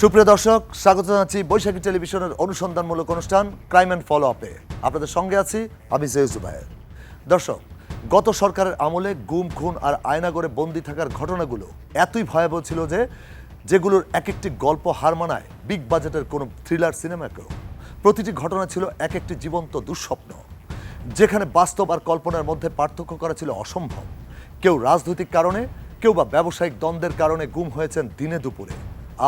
সুপ্রিয় দর্শক, স্বাগত জানাচ্ছি বৈশাখী টেলিভিশনের অনুসন্ধানমূলক অনুষ্ঠান ক্রাইম অ্যান্ড ফলো আপে আপনাদের সঙ্গে আছি আমি জয় জুবায়ের। দর্শক, গত সরকারের আমলে গুম, খুন আর আয়নাগরে বন্দি থাকার ঘটনাগুলো এতই ভয়াবহ ছিল যে যেগুলোর এক একটি গল্প হার মানায় বিগ বাজেটের কোনো থ্রিলার সিনেমাকেও। প্রতিটি ঘটনা ছিল এক একটি জীবন্ত দুঃস্বপ্ন, যেখানে বাস্তব আর কল্পনার মধ্যে পার্থক্য করা ছিল অসম্ভব। কেউ রাজনৈতিক কারণে, কেউ বা ব্যবসায়িক দ্বন্দ্বের কারণে গুম হয়েছেন দিনে দুপুরে।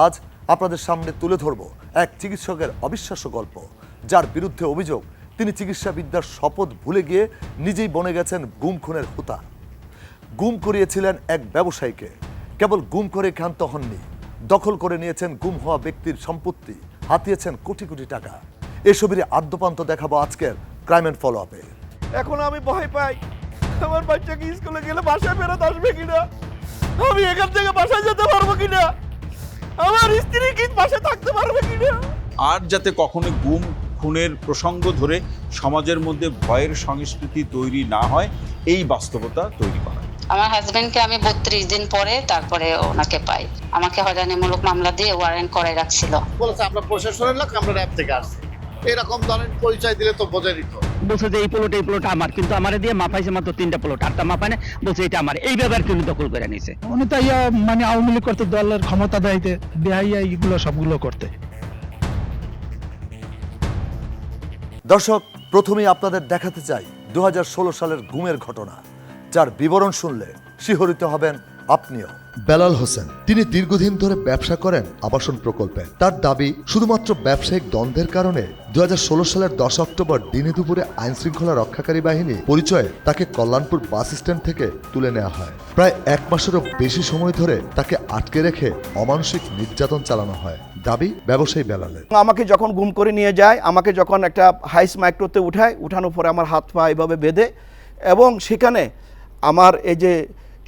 আজ আপনাদের সামনে তুলে ধরব এক চিকিৎসকের অবিশ্বাস্য গল্প, যার বিরুদ্ধে অভিযোগ, তিনি চিকিৎসাবিদ্যার শপথ ভুলে গিয়ে নিজেই বনে গেছেন গুম খুনের হুতা। গুম করিয়েছিলেন এক ব্যবসায়ীকে। কেবল গুম করে ক্ষান্ত হননি, দখল করে নিয়েছেন গুম হওয়া ব্যক্তির সম্পত্তি, হাতিয়েছেন কোটি কোটি টাকা। এসবের আদ্যপান্ত দেখাবো আজকের ক্রাইম অ্যান্ড ফলো আপে এখন আমি ভয় পাই। আমার বাচ্চাকে স্কুলে গেলে বাসায় ফেরত আসবে কিনা? আমি এখান থেকে বাসায় যেতে পারব কিনা? আমার স্ত্রী কি বাসায় থাকতে পারবে কিনা আর যাতে কখনো গুম খুনের প্রসঙ্গ ধরে সমাজের মধ্যে ভয়ের সংস্কৃতি তৈরি না হয় এই বাস্তবতা তৈরি করা। আমার হাজবেন্ডকে আমি বত্রিশ দিন পরে তারপরে ওনাকে পাই। আমাকে হয়রানিমূলক মামলা দিয়ে ওয়ারেন্ট করে রাখছিল। বলেছে আমরা প্রশাসনের লোক আমরা র্যাব থেকে আসছি। এরকম ধরেন পরিচয় দিলে তো বোঝে নিত বলছে যে এই প্লট এই প্লট আমার কিন্তু আমার দিয়ে মাপাইছে মাত্র তিনটা প্লট আটটা মাপায় না বলছে এটা আমার। এই ব্যাপার তিনি দখল করে নিছে। উনি তো ইয়া মানে আওয়ামী লীগ করতে দলের ক্ষমতা দেয়তে বেহাইয়া এইগুলো সবগুলো করতে। দর্শক প্রথমেই আপনাদের দেখাতে চাই দু হাজার ষোলো সালের গুমের ঘটনা যার বিবরণ শুনলে শিহরিত হবেন আপনিও। বেলাল হোসেন। তিনি দীর্ঘদিন ধরে ব্যবসা করেন আবাসন প্রকল্পে। তার দাবি, শুধুমাত্র ব্যবসায়িক দ্বন্দ্বের কারণে দু হাজার ষোলো সালের দশ অক্টোবর দিনে দুপুরে আইন শৃঙ্খলা রক্ষাকারী বাহিনী পরিচয়ে তাকে কল্যাণপুর বাস স্ট্যান্ড থেকে তুলে নেওয়া হয়। প্রায় এক মাসেরও বেশি সময় ধরে তাকে আটকে রেখে অমানসিক নির্যাতন চালানো হয়। দাবি, ব্যবসায়ী বেলালের। আমাকে যখন গুম করে নিয়ে যায়, আমাকে যখন একটা হাইস মাইক্রোতে উঠায়, উঠানোর পরে আমার হাত পা এভাবে বেঁধে এবং সেখানে আমার এই যে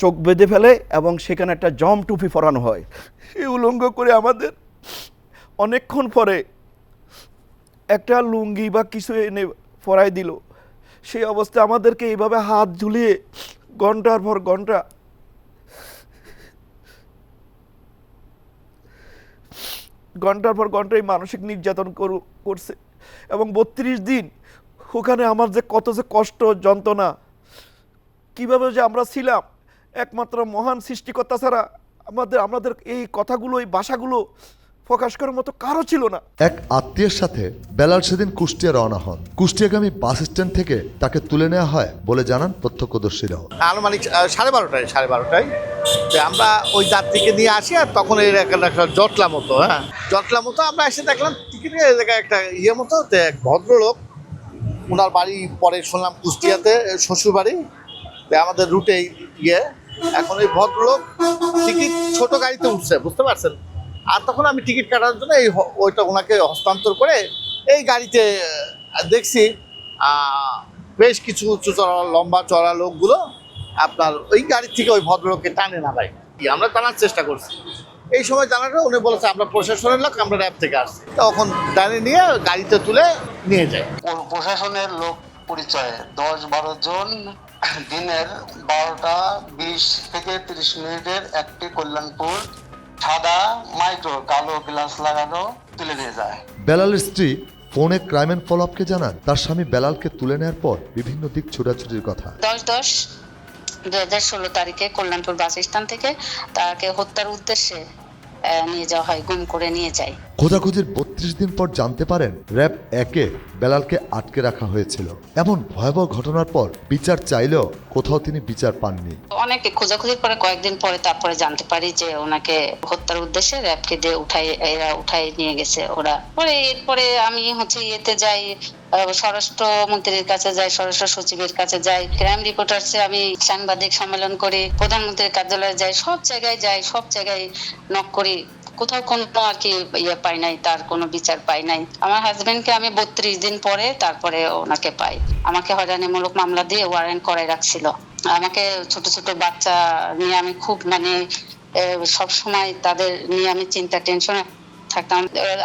চোখ বেঁধে ফেলে এবং সেখানে একটা জম টুপি পরানো হয়। এই উলঙ্গ করে আমাদের অনেকক্ষণ পরে একটা লুঙ্গি বা কিছু এনে পরাই দিল। সেই অবস্থায় আমাদেরকে এইভাবে হাত ঝুলিয়ে ঘণ্টার পর ঘণ্টা ঘণ্টার পর ঘণ্টা এই মানসিক নির্যাতন করু- করছে। এবং বত্রিশ দিন ওখানে আমার যে কত যে কষ্ট, যন্ত্রণা, কীভাবে যে আমরা ছিলাম একমাত্র মহান সৃষ্টিকর্তা ছাড়া আমাদের আমাদের এই কথাগুলো এই ভাষাগুলো প্রকাশ করার মতো কারও ছিল না। এক আত্মীয়ের সাথে বেলাল সেদিন কুষ্টিয়া রওনা হন। কুষ্টিয়াগামী বাস স্ট্যান্ড থেকে তাকে তুলে নেওয়া হয় বলে জানান প্রত্যক্ষদর্শীরাও আনুমানিক সাড়ে বারোটায় সাড়ে বারোটায়। আমরা ওই যাত্রীকে নিয়ে আসি আর তখন এই একটা জটলা মতো হ্যাঁ। জটলা মতো আমরা এসে দেখলাম টিকিট একটা ইয়ে মতো এক ভদ্রলোক ওনার বাড়ি পরে শুনলাম কুষ্টিয়াতে শ্বশুর বাড়ি আমাদের রুটে গিয়ে এখন ওই ভদ্রলোক টিকিট ছোট গাড়িতে উঠছে, বুঝতে পারছেন? আর তখন আমি টিকিট কাটার জন্য এই ওইটা ওনাকে হস্তান্তর করে এই গাড়িতে দেখছি বেশ কিছু উঁচু চড়া লম্বা চড়া লোকগুলো আপনার ওই গাড়ি থেকে ওই ভদ্রলোককে টানে না ভাই। আমরা টানার চেষ্টা করছি। এই সময় জানাটা উনি বলেছে, আমরা প্রশাসনের লোক, আমরা র্যাব থেকে আসছি। তখন টানে নিয়ে গাড়িতে তুলে নিয়ে যায়। প্রশাসনের লোক পরিচয়ে দশ বারো জন দিনের বারোটা বিশ থেকে তিরিশ মিনিটের একটি কল্যাণপুর সাদা মাইক্রো কালো গ্লাস লাগানো তুলে নিয়ে যায়। বেলালের স্ত্রী ফোনে ক্রাইম অ্যান্ড ফলো আপকে জানান তার স্বামী বেলালকে তুলে নেওয়ার পর বিভিন্ন দিক ছোটাছুটির কথা। দশ দশ দু হাজার ষোলো তারিখে কল্যাণপুর বাস স্ট্যান্ড থেকে তাকে হত্যার উদ্দেশ্যে নিয়ে যাওয়া হয় গুম করে নিয়ে যায়। খোঁজাখুঁজির বত্রিশ দিন পর জানতে পারেন র্যাব একে বেলালকে আটকে রাখা হয়েছিল। এমন ভয়াবহ ঘটনার পর বিচার চাইলেও কোথাও তিনি বিচার পাননি। অনেক খোঁজাখুঁজির পরে কয়েকদিন পরে তারপরে জানতে পারি যে ওনাকে হত্যার উদ্দেশ্যে র্যাবকে দিয়ে উঠাই এরা উঠাই নিয়ে গেছে ওরা। পরে এরপরে আমি হচ্ছে ইয়েতে যাই স্বরাষ্ট্র মন্ত্রীর কাছে যাই, স্বরাষ্ট্র সচিবের কাছে যাই, ক্রাইম রিপোর্টার্সে আমি সাংবাদিক সম্মেলন করি, প্রধানমন্ত্রীর কার্যালয়ে যাই, সব জায়গায় যাই, সব জায়গায় নক করি। কোথাও কোনো আর কি ইয়ে পাই নাই, তার কোনো বিচার পাই নাই। আমার হাজবেন্ডকে আমি বত্রিশ দিন পরে তারপরে ওনাকে পাই। আমাকে হয়রানিমূলক মামলা দিয়ে ওয়ারেন্ট করে রাখছিল। আমাকে ছোট ছোট বাচ্চা নিয়ে আমি খুব মানে সব সময় তাদের নিয়ে আমি চিন্তা টেনশনে থাকতাম।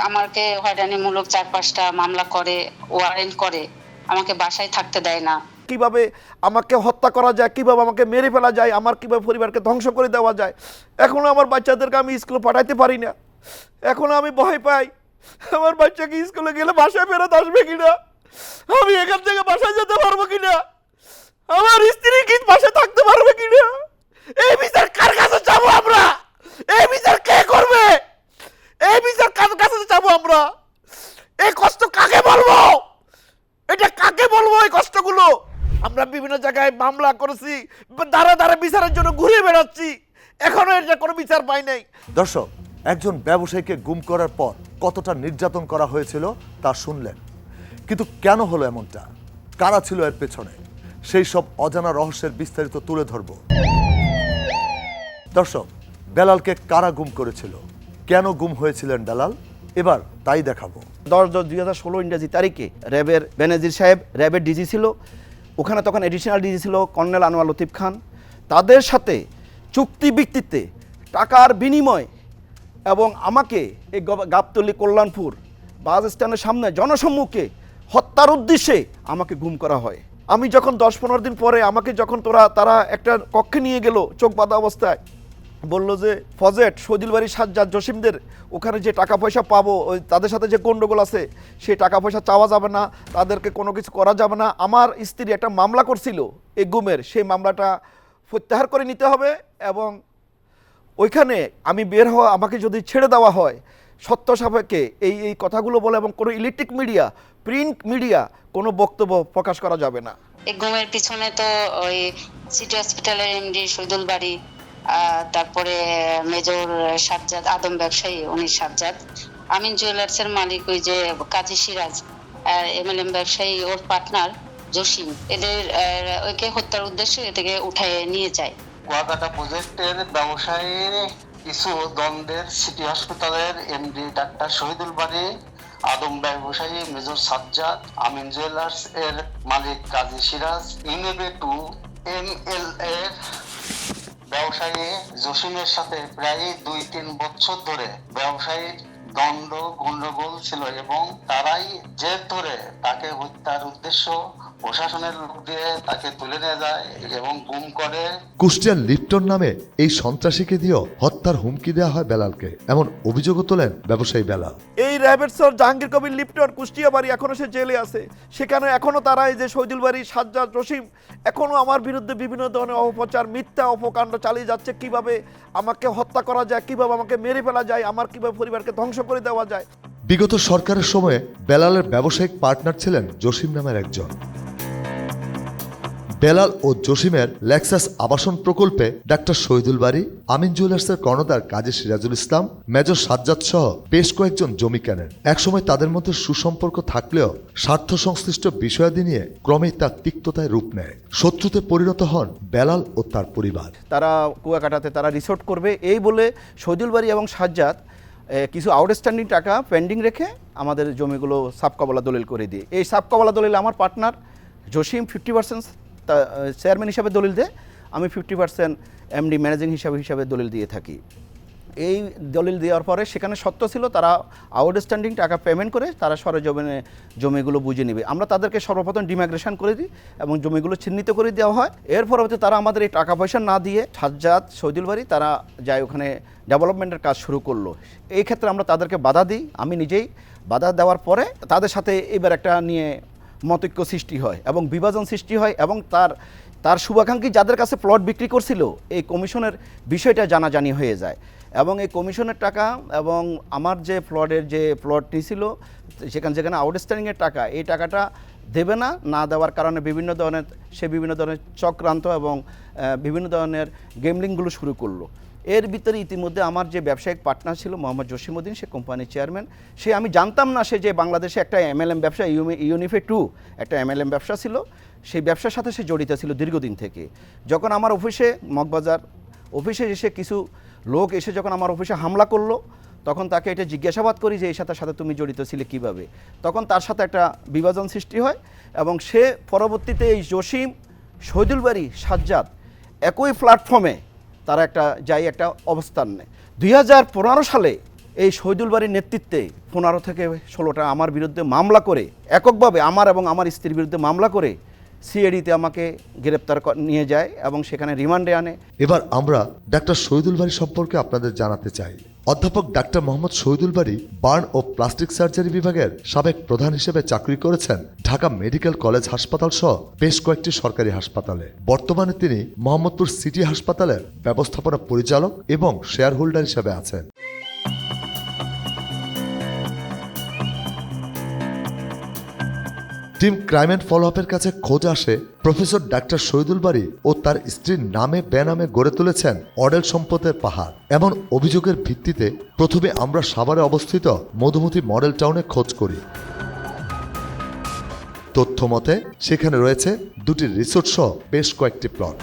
আমাকে হয়রানিমূলক চার পাঁচটা মামলা করে ওয়ারেন্ট করে, আমাকে বাসায় থাকতে দেয় না। কীভাবে আমাকে হত্যা করা যায়, কীভাবে আমাকে মেরে ফেলা যায়, আমার কীভাবে পরিবারকে ধ্বংস করে দেওয়া যায়, এখনও আমার বাচ্চাদেরকে আমি স্কুলে পাঠাইতে পারি না। এখন আমি ভয় পাই। আমার বাচ্চাকে স্কুলে গেলে বাসায় ফেরত আসবে কিনা? আমি এখান থেকে বাসায় যেতে পারব কিনা? আমার স্ত্রী কি বাসায় থাকতে পারবে কিনা? এই বিচার কার কাছে যাব আমরা? এই বিচার কে করবে? এই বিচার কার কাছে যাব আমরা? এই কষ্ট কাকে বলব? এটা কাকে বলব এই কষ্টগুলো? আমরা বিভিন্ন জায়গায় মামলা করেছি দাঁড়া দাঁড়া বিচারের জন্য ঘুরে বেড়াচ্ছি। এখনও এর কোনো বিচার পাই নাই। দর্শক, একজন ব্যবসায়ীকে গুম করার পর কতটা নির্যাতন করা হয়েছিল তা শুনলেন। কিন্তু কেন হলো এমনটা? কারা ছিল এর পেছনে? সেই সব অজানা রহস্যের বিস্তারিত তুলে ধরব। দর্শক, বেলালকে কারা গুম করেছিল? কেন গুম হয়েছিলেন দালাল? এবার তাই দেখাবো। দশ দশ দুই হাজার ষোলো ইংরাজি তারিখে র্যাবের ব্যানার্জির সাহেব, র্যাবের ডিজি ছিল। ওখানে তখন এডিশনাল ডিজি ছিল, কর্নেল আনোয়ার লতিফ খান। তাদের সাথে চুক্তি ভিত্তিতে টাকার বিনিময় এবং আমাকে এই গব- গাবতলী, কল্যাণপুর বাস স্ট্যান্ডের সামনে জনসম্মুখে হত্যার উদ্দেশ্যে আমাকে গুম করা হয়। আমি যখন দশ পনেরো দিন পরে আমাকে যখন তোরা, তারা একটা কক্ষে নিয়ে গেল, চোখ বাঁধা অবস্থায় বলল যে, ফজেট সদিল বাড়ি সাজ্জাদ জসিমদের ওখানে যে টাকা পয়সা পাবো, ওই তাদের সাথে যে গণ্ডগোল আছে সেই টাকা পয়সা চাওয়া যাবে না, তাদেরকে কোনো কিছু করা যাবে না। আমার স্ত্রী একটা মামলা করছিল এই গুমের, সেই মামলাটা প্রত্যাহার করে নিতে হবে এবং ওইখানে আমি বের হওয়া, আমাকে যদি ছেড়ে দেওয়া হয়, সত্য সাপেক্ষে এই এই কথাগুলো বলে এবং কোনো ইলেকট্রিক মিডিয়া, প্রিন্ট মিডিয়া কোনো বক্তব্য প্রকাশ করা যাবে না। এই গুমের পিছনে তো ওই সিটি হসপিটালের এমডি শহীদুল বাড়ি তারপরে মেজর সাজ্জাদ, আদম ব্যবসায়ী, উনি সাজ্জাদ। আমিন জুয়েলার্স এর মালিক ওই যে কাজী সিরাজ এমএলএম ব্যবসায়ী ওর পার্টনার জসিম। এদের ওকে হত্যার উদ্দেশ্যে এ থেকে উঠায় নিয়ে যায়। কুয়াকাটা প্রজেক্টের ব্যবসায়ী কিছু দ্বন্দ্বের সিটি হসপিটালের এমডি ডাক্তার শহীদুল বাড়ি আদম ব্যবসায়ী মেজর সাজ্জাদ, আমিন জুয়েলার্স এর মালিক কাজী সিরাজ ইনেবে টু এম এল এর ব্যবসায়ী জসিমের সাথে প্রায় দুই, তিন বছর ধরে ব্যবসায়ীর দ্বন্দ্ব গণ্ডগোল ছিল এবং তারাই জের ধরে তাকে হত্যার উদ্দেশ্য প্রশাসনের লোক দিয়ে তাকে তুলে নিয়ে যায় এবং গুম করে। কুষ্টিয়ার লিপ্টন নামে এই সন্ত্রাসীকে দিয়েও হত্যার হুমকি দেওয়া হয় বেলালকে। এমন অভিযোগও তোলেন ব্যবসায়ী বেলাল। এই র্যাবের স্যার জাহাঙ্গীর কবির লিপ্টন কুষ্টিয়া বাড়ি এখনও সে জেলে আছে। সেখানে এখনও তারা এই যে বাড়ি সাজ্জাদ রসিম এখনও আমার বিরুদ্ধে বিভিন্ন ধরনের অপপ্রচার মিথ্যা অপকাণ্ড চালিয়ে যাচ্ছে। কীভাবে আমাকে হত্যা করা যায় কীভাবে আমাকে মেরে ফেলা যায় আমার কীভাবে পরিবারকে ধ্বংস করে দেওয়া যায়? বিগত সরকারের সময়ে বেলালের ব্যবসায়িক পার্টনার ছিলেন জসিম নামের একজন। বেলাল ও জসিমের লেক্সাস আবাসন প্রকল্পে ডাক্তার শহীদুল বাড়ি আমিন জুয়েলার্সের কর্ণধার কাজী সিরাজুল ইসলাম, মেজর সাজ্জাদ সহ বেশ কয়েকজন জমি কেনেন। একসময় তাদের মধ্যে সুসম্পর্ক থাকলেও স্বার্থ সংশ্লিষ্ট বিষয়াদি নিয়ে ক্রমেই তার তিক্ততায় রূপ নেয়। শত্রুতে পরিণত হন বেলাল ও তার পরিবার। তারা কুয়াকাটাতে তারা রিসোর্ট করবে। এই বলে শহীদুল বাড়ি এবং সাজ্জাদ কিছু আউটস্ট্যান্ডিং টাকা পেন্ডিং রেখে আমাদের জমিগুলো সাবকাবলা দলিল করে দিয়ে। এই সাবকাবলা দলিল আমার partner Jasim fifty percent chairman হিসাবে দলিল দেয় আমি ফিফটি পার্সেন্ট এমডি ম্যানেজিং হিসাবে হিসাবে দলিল দিয়ে থাকি। এই দলিল দেওয়ার পরে সেখানে সত্য ছিল, তারা আউটস্ট্যান্ডিং টাকা পেমেন্ট করে তারা সরজমিনে জমিগুলো বুঝে নেবে। আমরা তাদেরকে সর্বপ্রথম ডিমাইগ্রেশন করে দিই এবং জমিগুলো চিহ্নিত করে দেওয়া হয়। এর পরবর্তী তারা আমাদের এই টাকা পয়সা না দিয়ে সাজ্জাদ সৈদুল বাড়ি তারা যায় ওখানে ডেভেলপমেন্টের কাজ শুরু করল। এই ক্ষেত্রে আমরা তাদেরকে বাধা দিই। আমি নিজেই বাধা দেওয়ার পরে তাদের সাথে এবার একটা নিয়ে মতৈক্য সৃষ্টি হয় এবং বিভাজন সৃষ্টি হয় এবং তার তার শুভাকাঙ্ক্ষী যাদের কাছে প্লট বিক্রি করছিল, এই কমিশনের বিষয়টা জানাজানি হয়ে যায়। এবং এই কমিশনের টাকা এবং আমার যে প্লটের যে প্লটটি ছিল সেখানে যেখানে আউটস্ট্যান্ডিংয়ের টাকা, এই টাকাটা দেবে না না দেওয়ার কারণে বিভিন্ন ধরনের, সে বিভিন্ন ধরনের চক্রান্ত এবং বিভিন্ন ধরনের গেমলিংগুলো শুরু করল। এর ভিতরে ইতিমধ্যে আমার যে ব্যবসায়িক পার্টনার ছিল মোহাম্মদ জসিমুদ্দিন সে কোম্পানির চেয়ারম্যান সে আমি জানতাম না সে যে বাংলাদেশে একটা এমএলএম ব্যবসা ইউনিফে টু একটা এমএলএম ব্যবসা ছিল। সেই ব্যবসার সাথে সে জড়িত ছিল দীর্ঘদিন থেকে। যখন আমার অফিসে মগবাজার, অফিসে এসে কিছু লোক এসে যখন আমার অফিসে হামলা করল, তখন তাকে এটা জিজ্ঞাসাবাদ করি যে, এই সাথে সাথে তুমি জড়িত ছিলে কীভাবে? তখন তার সাথে একটা বিভাজন সৃষ্টি হয় এবং সে পরবর্তীতে এই জসিম শহীদুল বাড়ি সাজ্জাদ একই প্ল্যাটফর্মে তারা একটা যাই একটা অবস্থান নেয়। দুই হাজার পনেরো সালে এই শহীদুল বাড়ির নেতৃত্বে পনেরো থেকে ষোলোটা আমার বিরুদ্ধে মামলা করে, এককভাবে আমার এবং আমার স্ত্রীর বিরুদ্ধে মামলা করে সিএডিতে আমাকে গ্রেপ্তার নিয়ে যায় এবং সেখানে রিমান্ডে আনে। এবার আমরা ডাক্তার শহীদুল বাড়ি সম্পর্কে আপনাদের জানাতে চাই। অধ্যাপক ডাক্তার মোহাম্মদ শহীদুল বাড়ি বার্ন ও প্লাস্টিক সার্জারি বিভাগের সাবেক প্রধান হিসেবে চাকরি করেছেন ঢাকা মেডিকেল কলেজ হাসপাতাল সহ বেশ কয়েকটি সরকারি হাসপাতালে। বর্তমানে তিনি মোহাম্মদপুর সিটি হাসপাতালের ব্যবস্থাপনা পরিচালক এবং শেয়ার হোল্ডার হিসেবে আছেন। টিম ক্রাইম অ্যান্ড ফলো আপের কাছে খোঁজ আসে প্রফেসর ডাক্তার শহীদুল বাড়ি ও তার স্ত্রীর নামে বেনামে গড়ে তুলেছেন অডেল সম্পদের পাহাড়। এমন অভিযোগের ভিত্তিতে প্রথমে আমরা সাভারে অবস্থিত মধুমতি মডেল টাউনে খোঁজ করি। তথ্য মতে সেখানে রয়েছে দুটি রিসোর্ট সহ বেশ কয়েকটি প্লট।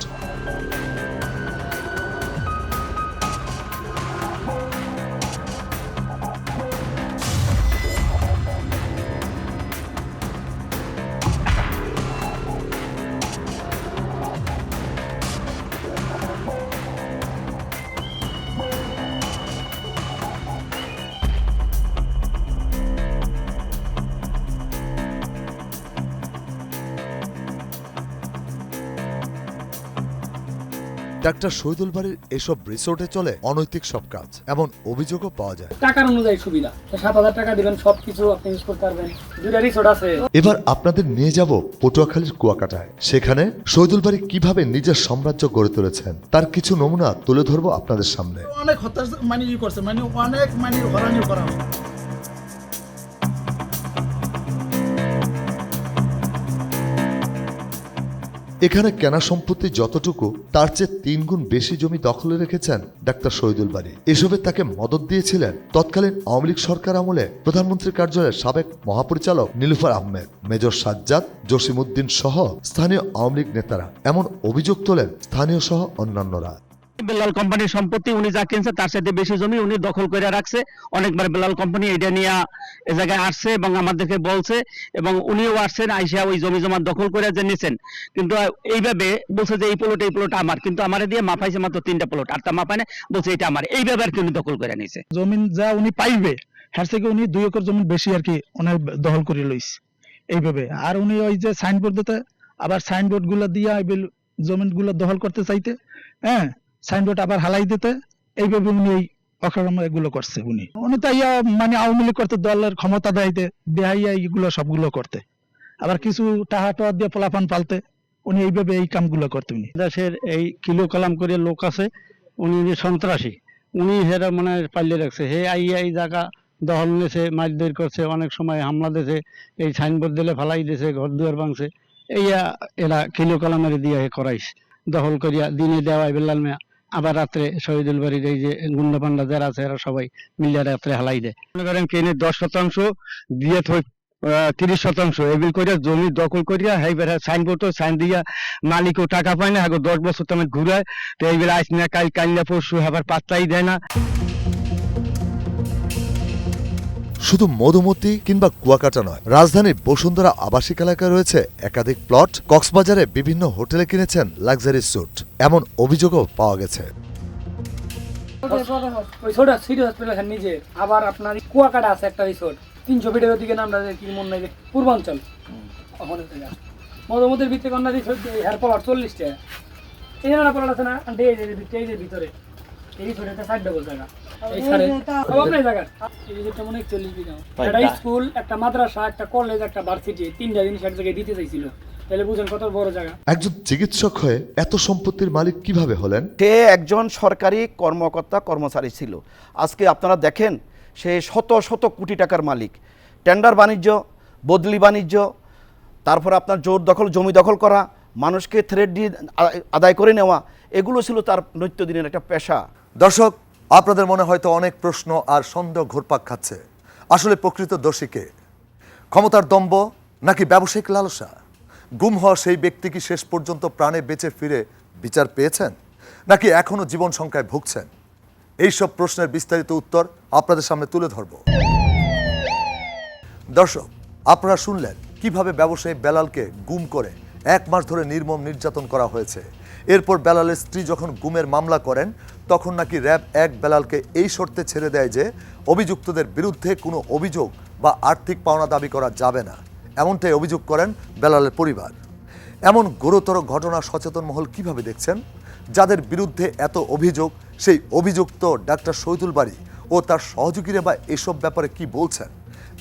ডাক্তার শহীদুল বাড়ির এসব রিসোর্টে চলে অনৈতিক সব কাজ এমন অভিযোগও পাওয়া যায়। টাকার অনুযায়ী সুবিধা। সাত হাজার টাকা দিবেন সবকিছু আপনি ইউজ করতে পারবেন। দুইটা রিসোর্ট আছে। এবার আপনাদের নিয়ে যাব পটুয়াখালীর কুয়াকাটায়। সেখানে শহীদুল বাড়ি কীভাবে নিজের সাম্রাজ্য গড়ে তুলেছেন তার কিছু নমুনা তুলে ধরবো আপনাদের সামনে। অনেক হত্যা মানে ই করছে মানে অনেক মানে হরানি করা এখানে কেনা সম্পত্তি যতটুকু, তার চেয়ে তিন গুণ বেশি জমি দখলে রেখেছেন ডাক্তার শহীদুল বাড়ি এসবে তাকে মদত দিয়েছিলেন তৎকালীন আওয়ামী লীগ সরকার আমলে প্রধানমন্ত্রীর কার্যালয়ের সাবেক মহাপরিচালক নীলুফার আহমেদ, মেজর সাজ্জাদ জসিমুদ্দিন সহ স্থানীয় আওয়ামী লীগ নেতারা। এমন অভিযোগ তোলেন স্থানীয় সহ অন্যান্যরা। বেলাল কোম্পানির সম্পত্তি উনি যা কিনছে তার সাথে বেশি জমি উনি দখল করে রাখছে। অনেকবার বেলাল কোম্পানি এটা নিয়ে এ জায়গায় আসছে এবং আমাদেরকে বলছে এবং উনিও আসছেন, আইসা ওই জমি জমা দখল করে যে নিছেন। কিন্তু এইভাবে বলছে যে এই প্লট এই প্লট আমার। কিন্তু আমারে দিয়ে মাপাইছে মাত্র তিনটা প্লট তা মাপায় না, বলছে এটা আমার। এইভাবে আর কি উনি দখল করে নিছে। জমিন যা উনি পাইবে হ্যার থেকে উনি দুই একর জমি বেশি আর কি অনেক দখল করে লইছে। এইভাবে। আর উনি ওই যে সাইনবোর্ড দিতে, আবার সাইনবোর্ডগুলা দিয়ে জমিনগুলা দখল করতে চাইতে হ্যাঁ? সাইনবোর্ড আবার হালাই দিতে, এইভাবে উনি এই অকারণ এগুলো করছে উনি। উনি তো ইয়া মানে আওয়ামী লীগ করতে, দলের ক্ষমতা দেয়তে দেহাইয়া এগুলো সবগুলো করতে। আবার কিছু টাহা টাহা দিয়ে পোলাপান পালতে, উনি এইভাবে এই কামগুলো করতে উনি। দেশের এই কিলো কালাম করে লোক আছে, উনি যে সন্ত্রাসী, উনি হেরা মানে পাল্লে রাখছে। হে আইয়া এই জায়গা দখল নিয়েছে মারধর করছে, অনেক সময় হামলা দিয়েছে এই সাইনবোর্ড দিলে ফালাই দিয়েছে ঘর দুয়ার ভাঙছে। এইয়া এরা কিলো কালামের দিয়ে করাইছে দখল করিয়া দিনে দেওয়া বেলাল মিয়া। আবার রাত্রে শহীদুল বাড়ির এই যে গুন্ডা পান্ডা যারা আছে, এরা সবাই মিলে রাত্রে হালাই দেয়। মনে করেন কেনে দশ শতাংশ, দিয়ে থই তিরিশ শতাংশ। এগুল করিয়া জমি দখল করিয়া হেইবার সাইনবোর্ড সাইন দিয়া মালিকও টাকা পায় না, আগে দশ বছর তো আমি ঘুরায়, তো এইবার আইস না, কাল কাল্লা পরশু আবার পাত্তাই দেয় না। শুধু মধুমতি কিংবা কুয়াকাটা নয়, রাজধানীর বসুন্ধরা আবাসিক এলাকায় রয়েছে একাধিক প্লট। কক্সবাজারে বিভিন্ন হোটেলে কিনেছেন লাক্সারি স্যুট। এমন অভিযোগও পাওয়া গেছে। নিজে। আবার আপনার কুয়াকাটা আছে একটা রিসোর্ট। তিনশো ফিটের ওদিকে নাম কি মনে নাই যে পূর্বাঞ্চল। মধুমতির ভিতরে কন্যা রিসোর্ট হেয়ার পাওয়ার চল্লিশ টাকা এই পাওয়ার আছে না যে ভিতরে। এই রিসোর্ট ষাট ডবল জায়গা। এই সারে সব আপনার জায়গা এই রিসোর্টটা চল্লিশ বিঘা। একটা স্কুল একটা মাদ্রাসা একটা কলেজ একটা ভার্সিটি তিনটা জিনিস এক জায়গায় দিতে চাইছিল। তাহলে বুঝেন কত বড় জায়গা। একজন চিকিৎসক হয়ে এত সম্পত্তির মালিক কীভাবে হলেন? সে একজন সরকারি কর্মকর্তা কর্মচারী ছিল। আজকে আপনারা দেখেন সে শত শত কোটি টাকার মালিক। টেন্ডার বাণিজ্য বদলি বাণিজ্য তারপর আপনার জোর দখল জমি দখল করা মানুষকে থ্রেড দিয়ে আদায় করে নেওয়া এগুলো ছিল তার নিত্যদিনের একটা পেশা। দর্শক আপনাদের মনে হয়তো অনেক প্রশ্ন আর সন্দেহ ঘুরপাক খাচ্ছে। আসলে প্রকৃত দোষীকে ক্ষমতার দম্ভ নাকি ব্যবসায়িক লালসা? গুম হওয়া সেই ব্যক্তি কি শেষ পর্যন্ত প্রাণে বেঁচে ফিরে বিচার পেয়েছেন? নাকি এখনও জীবন সংখ্যায় ভুগছেন? এইসব প্রশ্নের বিস্তারিত উত্তর আপনাদের সামনে তুলে ধরব। দর্শক, আপনারা শুনলেন কীভাবে ব্যবসায়ী বেলালকে গুম করে এক মাস ধরে নির্মম নির্যাতন করা হয়েছে। এরপর বেলালের স্ত্রী যখন গুমের মামলা করেন তখন নাকি র্যাব এক বেলালকে এই শর্তে ছেড়ে দেয় যে অভিযুক্তদের বিরুদ্ধে কোনো অভিযোগ বা আর্থিক পাওনা দাবি করা যাবে না। এমনটাই অভিযোগ করেন বেলালের পরিবার। এমন গুরুতর ঘটনা সচেতন মহল কীভাবে দেখছেন? যাদের বিরুদ্ধে এত অভিযোগ, সেই অভিযুক্ত ডাক্তার শহীদুল বাড়ি ও তার সহযোগীরা বা এসব ব্যাপারে কি বলছেন?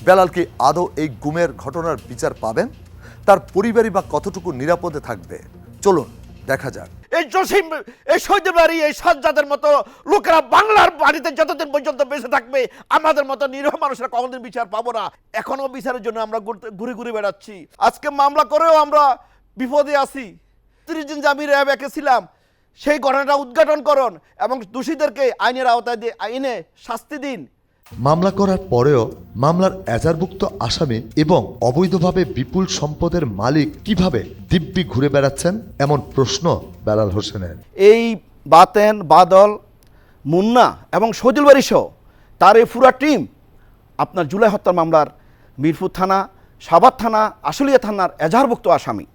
বেলাল কি আদৌ এই গুমের ঘটনার বিচার পাবেন? তার পরিবারই বা কতটুকু নিরাপদে থাকবে? চলুন দেখা যাক। এই জসিম, এই সৈদের বাড়ি এই সাজ্জাদের মতো লোকেরা বাংলার বাড়িতে যতদিন পর্যন্ত বেঁচে থাকবে, আমাদের মতো নিরীহ মানুষরা কখনোদিন বিচার পাবো না। এখনও বিচারের জন্য আমরা ঘুরে ঘুরে বেড়াচ্ছি। আজকে মামলা করেও আমরা বিপদে আছি। তিরিশ দিন যে আমি র্যাবেকে ছিলাম সেই ঘটনাটা উদ্ঘাটন করুন এবং দোষীদেরকে আইনের আওতায় দিয়ে, আইনে শাস্তি দিন। মামলা করার পরেও মামলার এজারভুক্ত আসামি এবং অবৈধভাবে বিপুল সম্পদের মালিক কীভাবে দিব্যি ঘুরে বেড়াচ্ছেন এমন প্রশ্ন বেলাল হোসেনের। এই বাতেন, বাদল, মুন্না এবং সজল বাড়ি সহ তার এই পুরা টিম আপনার জুলাই হত্যা মামলার মিরপুর থানা সাবাদ থানা, আশুলিয়া থানার এজাহারভুক্ত আসামি।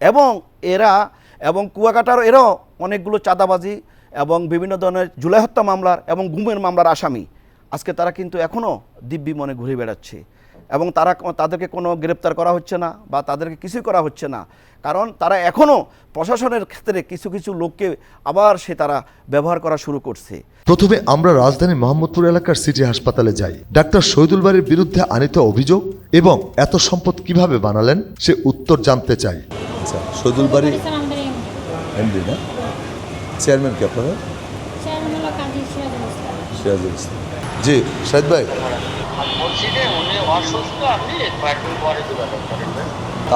এবং এরা এবং কুয়াকাটার এরাও অনেকগুলো চাঁদাবাজি এবং বিভিন্ন ধরনের জুলাই হত্যা মামলার এবং গুমের মামলার আসামি। আজকে তারা কিন্তু এখনও দিব্যি মনে ঘুরে বেড়াচ্ছে এবং তারা তাদেরকে কোনো গ্রেপ্তার করা হচ্ছে না বা তাদেরকে কিছুই করা হচ্ছে না। কারণ তারা এখনও প্রশাসনের ক্ষেত্রে কিছু কিছু লোককে আবার সে তারা ব্যবহার করা শুরু করছে। প্রথমে আমরা রাজধানী মোহাম্মদপুর এলাকার সিটি হাসপাতালে যাই। ডাক্তার শহীদুল বাড়ির বিরুদ্ধে আনিত অভিযোগ এবং এত সম্পদ কীভাবে বানালেন সে উত্তর জানতে চাই। আচ্ছা শহীদুল বাড়ি আমাদের এমডি না? চেয়ারম্যান কে আপনারা? সিরাজুল ইসলাম। জি ভাই।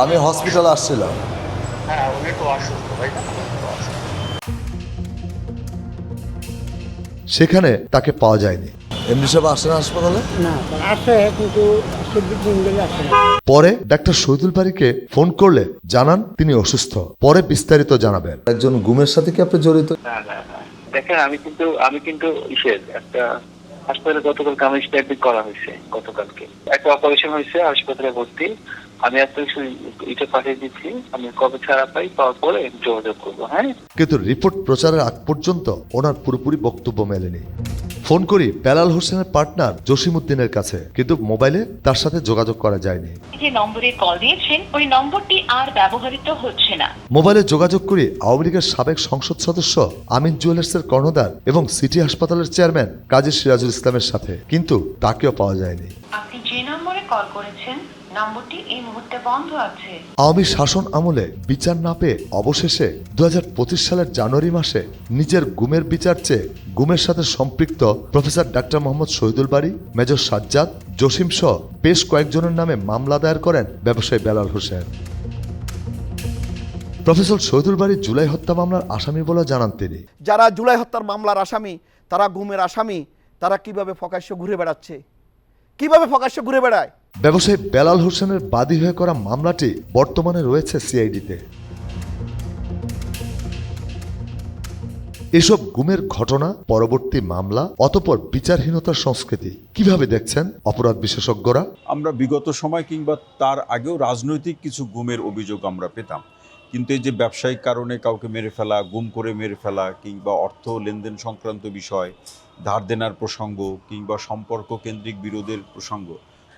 আমি হসপিটালে আসছিলাম। হ্যাঁ উনি একটু অসুস্থ ভাই সেখানে তাকে পাওয়া যায়নি। এমডি সাহেব আসেন হাসপাতালে? না আছে কিন্তু চব্বিশ দিন ধরে আসে না। পরে ডাক্তার শহীদুল বাড়িকে ফোন করলে জানান তিনি অসুস্থ। পরে বিস্তারিত জানাবেন। একজন গুমের সাথে কি আপনি জড়িত? দেখেন আমি কিন্তু আমি কিন্তু ইসের একটা হাসপাতালে গতকাল কামিজ অ্যাডমিট করা হয়েছে, গতকালকে। একটা অপারেশন হয়েছে, হাসপাতালে ভর্তি। আমি কিছু ইটে পাঠিয়ে দিচ্ছি, আমি কবে ছাড়া পাই পাওয়ার পরে যোগাযোগ করব হ্যাঁ? কিন্তু রিপোর্ট প্রচারের আগ পর্যন্ত ওনার পুরোপুরি বক্তব্য মেলেনি। ফোন করি বেলাল হোসেনের পার্টনার জসিম উদ্দিনের কাছে কিন্তু মোবাইলে তার সাথে যোগাযোগ করা যায়নি। যে নম্বরে কল দিয়েছেন ওই নম্বরটি আর ব্যবহৃত হচ্ছে না। মোবাইলে যোগাযোগ করি আওয়ামী লীগের সাবেক সংসদ সদস্য আমিন জুয়েলার্সের কর্ণধার এবং সিটি হাসপাতালের চেয়ারম্যান কাজী সিরাজুল ইসলামের সাথে কিন্তু তাকেও পাওয়া যায়নি। আপনি যে নম্বরে কল করেছেন নম্বরটি এই মুহূর্তে বন্ধ আছে। আওয়ামী শাসন আমলে বিচার না পেয়ে অবশেষে দু হাজার পঁচিশ সালের জানুয়ারি মাসে নিজের গুমের বিচার চেয়ে গুমের সাথে সম্পৃক্ত প্রফেসর ডাক্তার মোহাম্মদ শহীদুল বাড়ি মেজর সাজ্জাদ জসিম সহ বেশ কয়েকজনের নামে মামলা দায়ের করেন ব্যবসায়ী বেলাল হোসেন। প্রফেসর শহীদুল বাড়ি জুলাই হত্যা মামলার আসামি বলে জানান তিনি। যারা জুলাই হত্যার মামলার আসামি তারা গুমের আসামি তারা কীভাবে ফকাশ্য ঘুরে বেড়াচ্ছে? কীভাবে ফকাশ্য ঘুরে বেড়ায়? ব্যবসায়ী বেলাল হোসেনের বাদী হয়ে করা মামলাটি বর্তমানে রয়েছে সিআইডিতে। এসব গুমের ঘটনা পরবর্তী মামলা অতপর বিচারহীনতার সংস্কৃতি কীভাবে দেখছেন অপরাধ বিশেষজ্ঞরা? আমরা বিগত সময় কিংবা তার আগেও রাজনৈতিক কিছু গুমের অভিযোগ আমরা পেতাম। কিন্তু এই যে ব্যবসায়িক কারণে কাউকে মেরে ফেলা, গুম করে মেরে ফেলা কিংবা অর্থ লেনদেন সংক্রান্ত বিষয়, ধার দেনার প্রসঙ্গ কিংবা সম্পর্ক কেন্দ্রিক বিরোধের প্রসঙ্গ,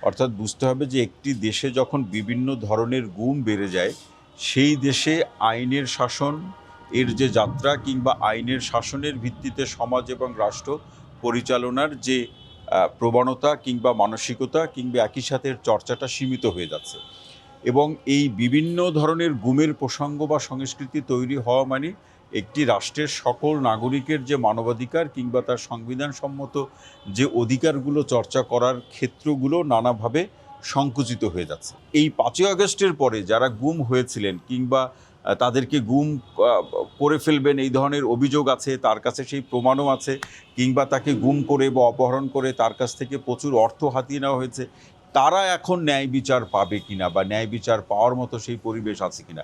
অর্থাৎ বুঝতে হবে যে একটি দেশে যখন বিভিন্ন ধরনের গুম বেড়ে যায়, সেই দেশে আইনের শাসন, এর যে যাত্রা কিংবা আইনের শাসনের ভিত্তিতে সমাজ এবং রাষ্ট্র পরিচালনার যে প্রবণতা কিংবা মানসিকতা কিংবা একই সাথে চর্চাটা সীমিত হয়ে যাচ্ছে। এবং এই বিভিন্ন ধরনের গুমের প্রসঙ্গ বা সংস্কৃতি তৈরি হওয়া মানে একটি রাষ্ট্রের সকল নাগরিকের যে মানবাধিকার কিংবা তার সংবিধান সম্মত যে অধিকারগুলো চর্চা করার ক্ষেত্রগুলো নানাভাবে সংকুচিত হয়ে যাচ্ছে। এই পাঁচই আগস্টের পরে যারা গুম হয়েছিলেন কিংবা তাদেরকে গুম করে ফেলবেন এই ধরনের অভিযোগ আছে, তার কাছে সেই প্রমাণও আছে কিংবা তাকে গুম করে বা অপহরণ করে তার কাছ থেকে প্রচুর অর্থ হাতিয়ে নেওয়া হয়েছে। তারা এখন ন্যায় বিচার পাবে কিনা বা ন্যায় বিচার পাওয়ার মতো সেই পরিবেশ আছে কিনা,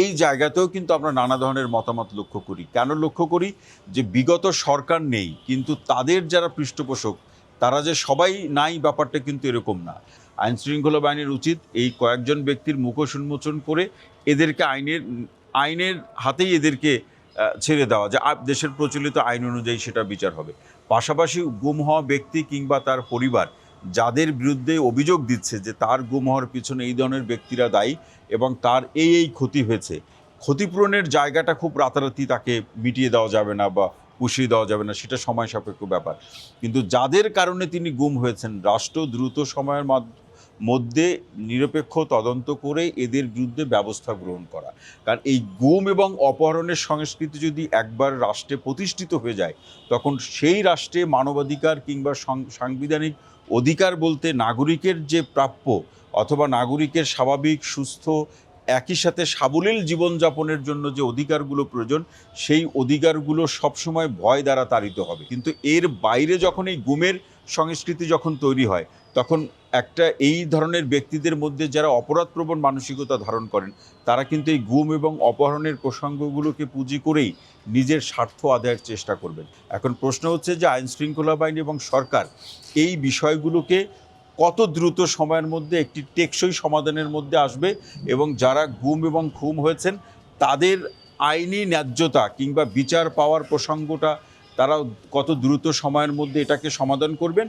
এই জায়গাতেও কিন্তু আমরা নানা ধরনের মতামত লক্ষ্য করি। কেন লক্ষ্য করি? যে বিগত সরকার নেই, কিন্তু তাদের যারা পৃষ্ঠপোষক, তারা যে সবাই নাই ব্যাপারটা কিন্তু এরকম না। আইন শৃঙ্খলা বাহিনীর উচিত এই কয়েকজন ব্যক্তির মুখোশ উন্মোচন করে এদেরকে আইনের আইনের হাতেই এদেরকে ছেড়ে দেওয়া। যে দেশের প্রচলিত আইন অনুযায়ী সেটা বিচার হবে। পাশাপাশি গুম হওয়া ব্যক্তি কিংবা তার পরিবার যাদের বিরুদ্ধে অভিযোগ দিচ্ছে যে তার গুম হওয়ার পিছনে এই ধরনের ব্যক্তিরা দায়ী এবং তার এই এই ক্ষতি হয়েছে, ক্ষতিপূরণের জায়গাটা খুব রাতারাতি তাকে মিটিয়ে দেওয়া যাবে না বা পুষিয়ে দেওয়া যাবে না, সেটা সময় সাপেক্ষ ব্যাপার। কিন্তু যাদের কারণে তিনি গুম হয়েছেন, রাষ্ট্র দ্রুত সময়ের মাধ্য- মধ্যে নিরপেক্ষ তদন্ত করে এদের বিরুদ্ধে ব্যবস্থা গ্রহণ করা। কারণ এই গুম এবং অপহরণের সংস্কৃতি যদি একবার রাষ্ট্রে প্রতিষ্ঠিত হয়ে যায়, তখন সেই রাষ্ট্রে মানবাধিকার কিংবা সাংবিধানিক অধিকার বলতে নাগরিকের যে প্রাপ্য অথবা নাগরিকের স্বাভাবিক, সুস্থ, একই সাথে সাবলীল জীবনযাপনের জন্য যে অধিকারগুলো প্রয়োজন, সেই অধিকারগুলো সবসময় ভয় দ্বারা তাড়িত হবে। কিন্তু এর বাইরে যখন এই গুমের সংস্কৃতি যখন তৈরি হয়, তখন একটা এই ধরনের ব্যক্তিদের মধ্যে যারা অপরাধপ্রবণ মানসিকতা ধারণ করেন, তারা কিন্তু এই গুম এবং অপহরণের প্রসঙ্গগুলোকে পুঁজি করেই নিজের স্বার্থ আদায়ের চেষ্টা করবেন। এখন প্রশ্ন হচ্ছে যে আইন শৃঙ্খলা বাহিনী এবং সরকার এই বিষয়গুলোকে কত দ্রুত সময়ের মধ্যে একটি টেকসই সমাধানের মধ্যে আসবে এবং যারা গুম এবং খুম হয়েছেন, তাদের আইনি ন্যায্যতা কিংবা বিচার পাওয়ার প্রসঙ্গটা তারা কত দ্রুত সময়ের মধ্যে এটাকে সমাধান করবেন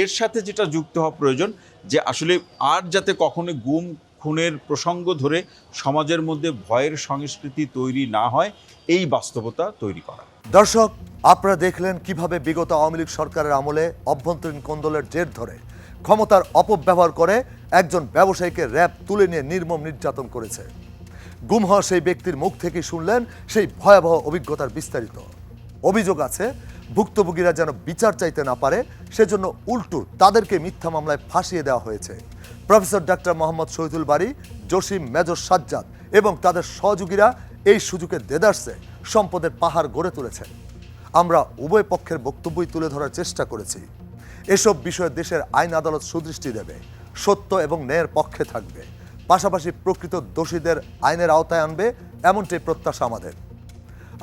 এর সাথে যেটা যুক্ত হওয়া প্রয়োজন, যে আসলে আর যাতে কখনো গুম, খুনের প্রসঙ্গ ধরে সমাজের মধ্যে ভয়ের সংস্কৃতি তৈরি না হয়, এই বাস্তবতা তৈরি করা। দর্শক, আপনারা দেখলেন কীভাবে বিগত আওয়ামী লীগ সরকারের আমলে অভ্যন্তরীণ কোন্দলের জের ধরে ক্ষমতার অপব্যবহার করে একজন ব্যবসায়ীকে র্যাব তুলে নিয়ে নির্মম নির্যাতন করেছে। গুম হওয়া সেই ব্যক্তির মুখ থেকে শুনলেন সেই ভয়াবহ অভিজ্ঞতার বিস্তারিত। অভিযোগ আছে ভুক্তভোগীরা যেন বিচার চাইতে না পারে, সেজন্য উল্টো তাদেরকে মিথ্যা মামলায় ফাঁসিয়ে দেওয়া হয়েছে। প্রফেসর ডাক্তার মোহাম্মদ শহীদুল বাড়ি জসিম মেজর সাজ্জাদ এবং তাদের সহযোগীরা এই সুযোগে দেদার্সে সম্পদের পাহাড় গড়ে তুলেছেন। আমরা উভয় পক্ষের বক্তব্যই তুলে ধরার চেষ্টা করেছি। এসব বিষয়ে দেশের আইন আদালত সুদৃষ্টি দেবে, সত্য এবং ন্যায়ের পক্ষে থাকবে। পাশাপাশি প্রকৃত দোষীদের আইনের আওতায় আনবে, এমনটাই প্রত্যাশা আমাদের।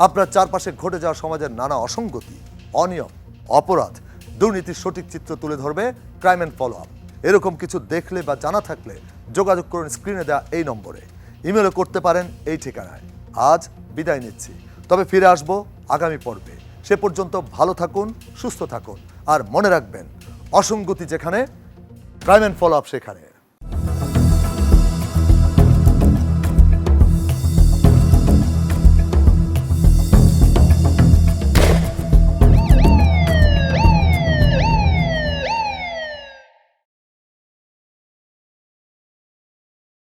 আপনার চারপাশে ঘটে যাওয়া সমাজের নানা অসঙ্গতি অনিয়ম, অপরাধ, দুর্নীতির সঠিক চিত্র তুলে ধরবে ক্রাইম অ্যান্ড ফলো আপ এরকম কিছু দেখলে বা জানা থাকলে যোগাযোগ করুন স্ক্রিনে দেওয়া এই নম্বরে। ইমেলও করতে পারেন এই ঠিকানায়। আজ বিদায় নিচ্ছি। তবে ফিরে আসব আগামী পর্বে। সে পর্যন্ত ভালো থাকুন, সুস্থ থাকুন, আর মনে রাখবেন, অসঙ্গতি যেখানে ক্রাইম অ্যান্ড ফলো আপ সেখানে।